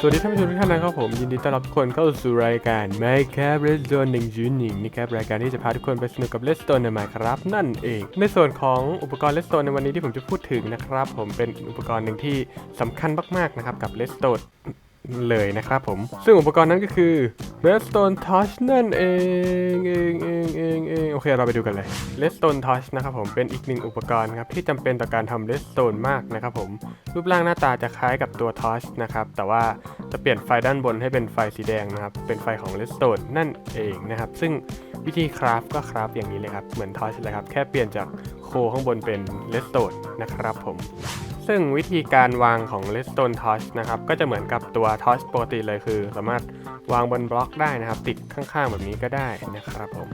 สวัสดีท่านผู้ชมทุกท่านนะครับผมยินดีต้อนรับทุกคนเข้าสู่รายการ Minecraft Red Zone 1.1นี่ครับรายการที่จะพาทุกคนไปสนุกกับ Redstone ใน Minecraft นั่นเอง ในส่วนของอุปกรณ์ Redstone ในวันนี้ที่ผมจะพูดถึงนะครับผมเป็นอุปกรณ์หนึ่งที่สำคัญมากๆนะครับกับ Redstone เลยนะครับผม ซึ่งอุปกรณ์นั้นก็คือ Redstone Touch นั่นเองเองเองเองเองโอเค เราไปดูกันเลย Redstone Touch นะครับผม เป็นอีกหนึ่งอุปกรณ์ครับที่จำเป็นต่อการทำ Redstone มากนะครับผม รูปร่างหน้าตาจะคล้ายกับตัว Touch นะครับ แต่ว่าจะเปลี่ยนไฟด้านบนให้เป็นไฟสีแดงนะครับ เป็นไฟของ Redstone นั่นเองนะครับ ซึ่งวิธีคราฟก็คราฟอย่างนี้เลยครับ เหมือน Touch เลยครับ แค่เปลี่ยนจากโคข้างบนเป็น Redstone นะครับผม ซึ่งวิธีการวางของ Redstone Touch นะครับก็จะเหมือนกับตัว Touch ปกติเลยคือ สามารถวางบนบล็อกได้นะครับ ติดข้างๆแบบนี้ก็ได้นะครับผม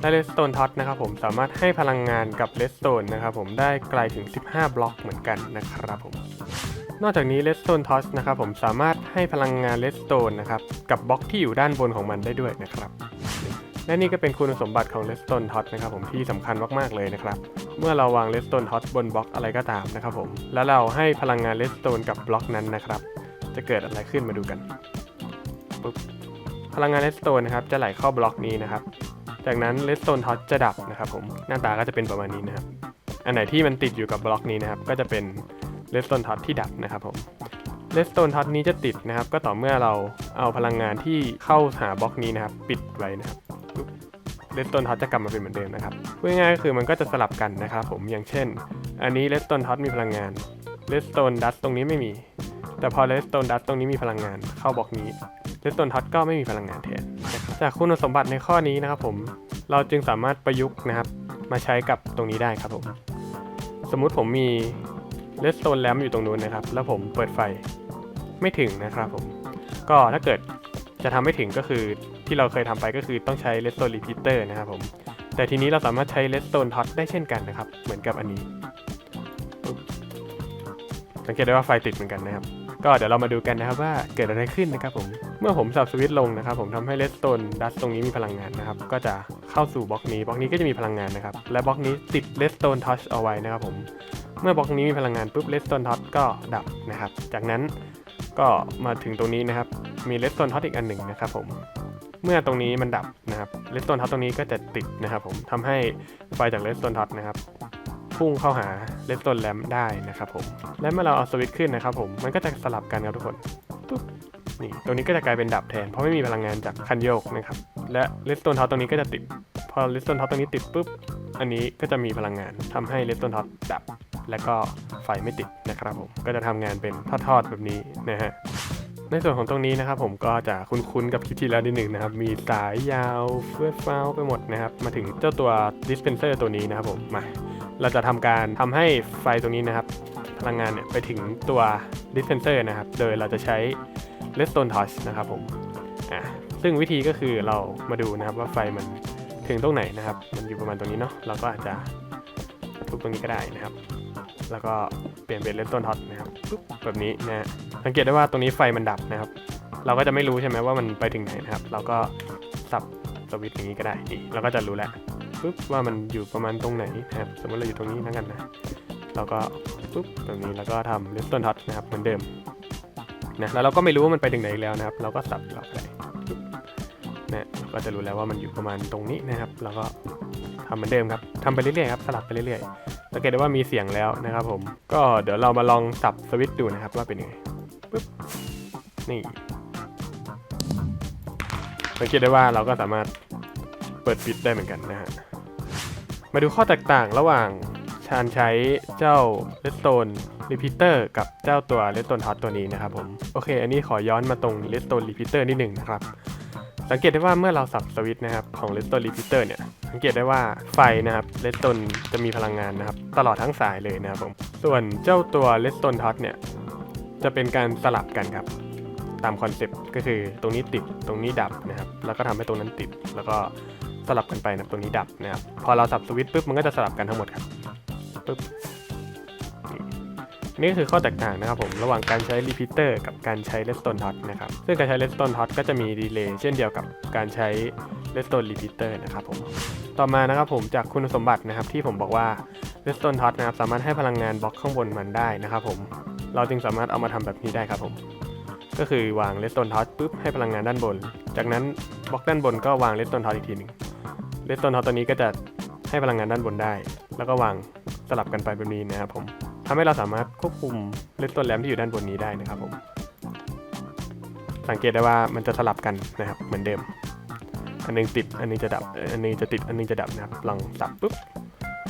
และ Redstone Touch นะครับผมสามารถให้พลังงานกับ Redstone นะครับผมได้ไกลถึง 15 บล็อกเหมือนกันนะครับผมนอกจากนี้ Redstone Touch นะครับผมสามารถให้พลังงาน Redstone นะครับกับบล็อกที่อยู่ด้านบนของมันได้ด้วยนะครับ และนี่ก็เป็นคุณสมบัติของ Redstone Touch นะครับผมที่สำคัญมากๆเลยนะครับ เมื่อเราวาง Redstone Touch บนบล็อกอะไรก็ตามนะครับผม แล้วเราให้พลังงาน Redstone กับบล็อกนั้นนะครับ จะเกิดอะไรขึ้นมาดูกันปุ๊บพลังงาน Redstone นะครับจะไหลเข้าบล็อกนี้นะครับ จากนั้น Redstone Touch จะดับนะครับผมหน้าตาก็จะเป็นประมาณนี้นะครับ อันไหนที่มันติดอยู่กับบล็อกนี้นะครับ ก็จะเป็น Redstone Touch ที่ดับนะครับผม Redstone Touch นี้จะติดนะครับ ก็ต่อเมื่อเราเอาพลังงานที่เข้าหาบล็อกนี้นะครับ ปิดไว้นะครับ ปุ๊บ Redstone Touch จะกลับมาเป็นเหมือนเดิมนะครับพูดง่ายๆก็คือมันก็จะสลับกันนะครับผมอย่างเช่น อันนี้ Redstone Touch มีพลังงาน Redstone Dust ตรงนี้ไม่มี แต่พอ Redstone Dust ตรงนี้มีพลังงานเข้าบล็อกนี้ Redstone Touch ก็ไม่มีพลังงานแทนนะครับจากคุณสมบัติในข้อนี้นะครับผมเราจึงสามารถประยุกต์นะครับมาใช้กับตรงนี้ได้ครับผมสมมุติผมมี Redstone Lamp อยู่ตรงนู้นนะครับ แล้วผมเปิดไฟไม่ถึงนะครับผม ก็ถ้าเกิด จะทำไม่ถึงก็คือที่เราเคยทำไปก็คือต้องใช้ Redstone Repeater นะครับผม แต่ทีนี้เราสามารถใช้ Redstone Touch ได้เช่นกันนะครับ เหมือนกับอันนี้ปุ๊บสังเกตได้ว่าไฟติดเหมือนกันนะครับ ก็เดี๋ยวเรามาดูกันนะครับว่าเกิดอะไรขึ้นนะครับผม เมื่อผมสับสวิตช์ลงนะครับ ผมทำให้ Redstone Dust ตรงนี้มีพลังงานนะครับ ก็จะเข้าสู่บล็อกนี้ บล็อกนี้ก็จะมีพลังงานนะครับ และบล็อกนี้ติด Redstone Touch เอาไว้นะครับผม เมื่อบล็อกนี้มีพลังงานปุ๊บ Redstone Touch ก็ดับนะครับ จากนั้น ก็มาถึงตรงนี้นะครับ มี Redstone Touch อีกอันหนึ่งนะครับผมเมื่อตรงนี้มันดับนะครับ Redstone Touch ตรงนี้ก็จะติดนะครับผมทำให้ไฟจาก Redstone Touch นะครับพุ่งเข้าหา Redstone Lamp ได้นะครับผมและเมื่อเราเอาสวิตช์ขึ้นนะครับผมมันก็จะสลับกันครับทุกคนปุ๊บนี่ตรงนี้ก็จะกลายเป็นดับแทน เพราะไม่มีพลังงานจากคันโยกนะครับและ Redstone Touch ตรงนี้ก็จะติด พอ Redstone Touch ตรงนี้ติดปุ๊บอันนี้ก็จะมีพลังงานทำให้ Redstone Touch ดับ และก็ไฟไม่ติดนะครับผมก็จะทำงานเป็นทอดๆแบบนี้นะฮะในส่วนของตรงนี้นะครับผมก็จะคุ้นๆกับคลิปที่แล้วนิดหนึ่งนะครับ มีสายยาวเฟื่อฟ้าไปหมดนะครับ มาถึงเจ้าตัว dispenser ตัวนี้นะครับผมมาเราจะทำการทำให้ไฟตรงนี้นะครับ พลังงานเนี่ยไปถึงตัว dispenser นะครับ โดยเราจะใช้ redstone touch นะครับผมอะซึ่งวิธีก็คือเรามาดูนะครับว่าไฟมันถึงตรงไหนนะครับ มันอยู่ประมาณตรงนี้เนาะเราก็อาจจะทุบตรงนี้ก็ได้นะครับ แล้วก็เปลี่ยนเป็น redstone touch นะครับปุ๊บแบบนี้นะฮะสังเกตได้ว่าตรงนี้ไฟมันดับนะครับ เราก็จะไม่รู้ใช่ไหมว่ามันไปถึงไหนนะครับ เราก็สับสวิตช์อย่างนี้ก็ได้นี่เราก็จะรู้แล้วปุ๊บว่ามันอยู่ประมาณตรงไหนนะครับสมมติเราอยู่ตรงนี้แล้วกันนะเราก็ปุ๊บแบบนี้แล้วก็ทำ redstone touch นะครับเหมือนเดิมนะแล้วเราก็ไม่รู้ว่ามันไปถึงไหนอีกแล้วนะครับ เราก็สับเราไปปุ๊บนะเราก็จะรู้แล้วว่ามันอยู่ประมาณตรงนี้นะครับเราก็ทำเหมือนเดิมครับทำไปเรื่อยๆครับสลับไปเรื่อยๆ สังเกตได้ว่ามีเสียงแล้วนะครับผม ก็เดี๋ยวเรามาลองสับสวิตช์ดูนะครับว่าเป็นยังไงปุ๊บ นี่สังเกตได้ว่าเราก็สามารถเปิดปิดได้เหมือนกันนะฮะ มาดูข้อแตกต่างระหว่างชานใช้เจ้า Redstone Repeater กับเจ้าตัว Redstone Touch ตัวนี้นะครับผม โอเค อันนี้ขอย้อนมาตรง Redstone Repeater นิดหนึ่งนะครับ สังเกตได้ว่าเมื่อเราสับสวิตช์นะครับของ Redstone Repeater เนี่ยสังเกตได้ว่าไฟนะครับ Redstone จะมีพลังงานนะครับตลอดทั้งสายเลยนะครับผมส่วนเจ้าตัว Redstone Touch เนี่ยจะเป็นการสลับกันครับตามคอนเซปต์ก็คือตรงนี้ติดตรงนี้ดับนะครับแล้วก็ทำให้ตรงนั้นติด แล้วก็สลับกันไปนะครับตรงนี้ดับนะครับพอเราสับสวิตช์ปุ๊บมันก็จะสลับกันทั้งหมดครับปุ๊บ นี่คือข้อแตกต่างนะครับผมระหว่างการใช้ repeater กับการใช้ redstone touch นะครับซึ่งการใช้ redstone touch ก็จะมีดีเลย์เช่นเดียวกับการใช้ redstone repeater นะครับผมต่อมานะครับผมจากคุณสมบัตินะครับที่ผมบอกว่า redstone touch นะครับสามารถให้พลังงานบล็อกข้างบนมันได้นะครับผมเราจึงสามารถเอามาทำแบบนี้ได้ครับผมก็คือวางเลสโตนทอสปุ๊บให้พลังงานด้านบน จากนั้นบล็อกด้านบนก็วางเลสโตนทอสอีกทีหนึ่งเลสโตนทอสตัวนี้ก็จะให้พลังงานด้านบนได้ แล้วก็วางสลับกันไปแบบนี้นะครับผม ทำให้เราสามารถควบคุมเลสโตนแรมที่อยู่ด้านบนนี้ได้นะครับผมสังเกตได้ว่ามันจะสลับกันนะครับเหมือนเดิม อันหนึงติดอันนึงจะดับอันนึงจะติดอันนึงจะดับนะครับลองสับปุ๊บ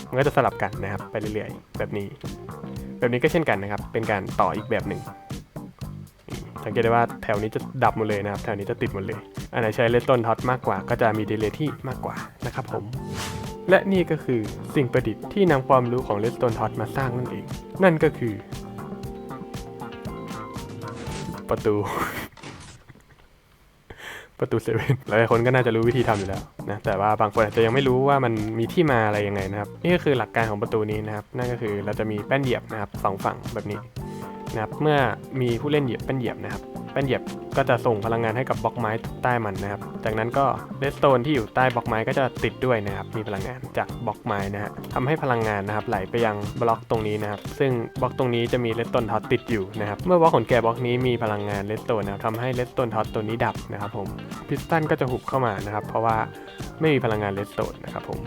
มันก็จะสลับกันนะครับไปเรื่อยๆ แบบนี้ แบบนี้ก็เช่นกันนะครับ เป็นการต่ออีกแบบหนึ่งสังเกตได้ว่าแถวนี้จะดับหมดเลยนะครับ แถวนี้จะติดหมดเลย อันไหนใช้เลสโตนท็อตมากกว่าก็จะมีดีเลย์ที่มากกว่านะครับผม และนี่ก็คือสิ่งประดิษฐ์ที่นำความรู้ของเลสโตนท็อตมาสร้างนั่นเอง นั่นก็คือ ประตู ประตูเซเว่นหลายคนก็น่าจะรู้วิธีทำอยู่แล้วนะ แต่ว่าบางคนอาจจะยังไม่รู้ว่ามันมีที่มาอะไรยังไงนะครับ นี่ก็คือหลักการของประตูนี้นะครับ นั่นก็คือเราจะมีแป้นเหยียบนะครับสองฝั่งแบบนี้นะครับ เมื่อมีผู้เล่นเหยียบแป้นเหยียบนะครับ แป้นเหยียบก็จะส่งพลังงานให้กับบล็อกไม้ใต้มันนะครับ จากนั้นก็เลสโตนที่อยู่ใต้บล็อกไม้ก็จะติดด้วยนะครับ มีพลังงานจากบล็อกไม้นะฮะทำให้พลังงานนะครับไหลไปยังบล็อกตรงนี้นะครับ ซึ่งบล็อกตรงนี้จะมีเลสโตนท็อตติดอยู่นะครับ เมื่อบล็อกขนแกะบล็อกนี้มีพลังงานเลสโตนนะครับทำให้เลสโตนท็อตตัวนี้ดับนะครับผม พิสตันก็จะหุบเข้ามานะครับ เพราะว่าไม่มีพลังงานเลสโตนนะครับผม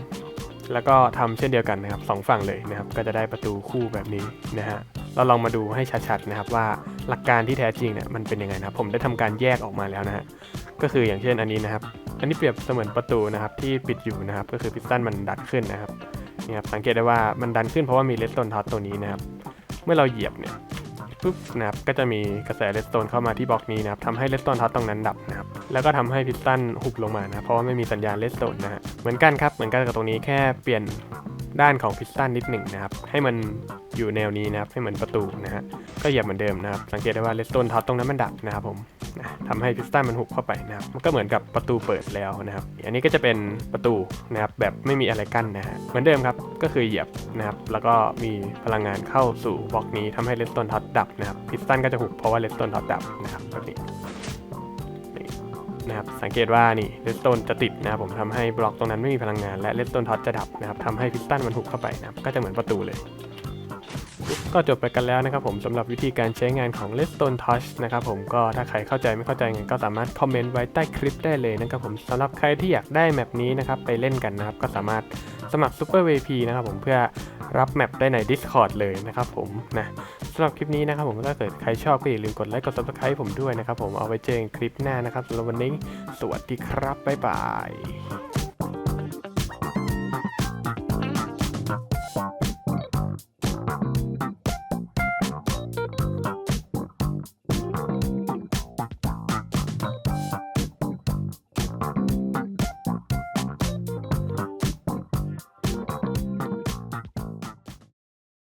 แล้วก็ทำเช่นเดียวกันนะครับสองฝั่งเลยนะครับ ก็จะได้ประตูคู่แบบนี้นะฮะ เราลองมาดูให้ชัดๆนะครับว่า หลักการที่แท้จริงเนี่ยมันเป็นยังไงนะครับผมได้ทำการแยกออกมาแล้วนะฮะก็คืออย่างเช่นอันนี้นะครับ อันนี้เปรียบเสมือนประตูนะครับที่ปิดอยู่นะครับก็คือพิสตันมันดันขึ้นนะครับนี่ครับสังเกตได้ว่ามันดันขึ้นเพราะว่ามีเลสโตนท็อตตัวนี้นะครับเมื่อเราเหยียบเนี่ยปุ๊บนะครับก็จะมีกระแสเลสโตนเข้ามาที่บล็อกนี้นะครับทำให้เลสโตนท็อตตรงนั้นดับนะครับแล้วก็ทำให้พิสตันหุบลงมานะเพราะว่าไม่มีสัญญาณเลสโตนนะฮะเหมือนกันครับเหมือนกันกับตรงนี้แค่เปลี่ยนด้านของพิสตันนิดหนึ่งนะครับให้มัน อยู่แนวนี้นะครับให้เหมือนประตูนะฮะก็เหยียบเหมือนเดิมนะครับ สังเกตได้ว่าเลสโตนท็อตตรงนั้นมันดับนะครับผมนะทำให้พิสตันมันหุบเข้าไปนะครับมันก็เหมือนกับประตูเปิดแล้วนะครับอันนี้ก็จะเป็นประตูนะครับแบบไม่มีอะไรกั้นนะฮะเหมือนเดิมครับก็คือเหยียบนะครับแล้วก็มีพลังงานเข้าสู่บล็อกนี้ทำให้เลสโตนท็อตดับนะครับพิสตันก็จะหุบเพราะว่าเลสโตนท็อตดับนะครับแบบนี้นะครับสังเกตว่านี่เลสโตนจะติดนะครับผมทำให้บล็อกตรงนั้นไม่มีพลังงานและเลสโตนท็อตจะดับนะครับทำให้พิสตันมันหุบเข้าไปนะครับก็จะเหมือนประตูเลย ก็จบไปกันแล้วนะครับผมสำหรับวิธีการใช้งานของ Redstone Touch นะครับผมก็ถ้าใครเข้าใจไม่เข้าใจไงก็สามารถคอมเมนต์ไว้ใต้คลิปได้เลยนะครับผมสำหรับใครที่อยากได้แมปนี้นะครับไปเล่นกันนะครับก็สามารถสมัคร Super VP นะครับผมเพื่อรับแมปได้ใน Discord เลยนะครับผมนะสำหรับคลิปนี้นะครับผมถ้าเกิดใครชอบก็อย่าลืมกดไลค์กด Subscribe ผมด้วยนะครับผมเอาไว้เจอกันคลิปหน้านะครับสำหรับวันนี้สวัสดีครับบ๊ายบาย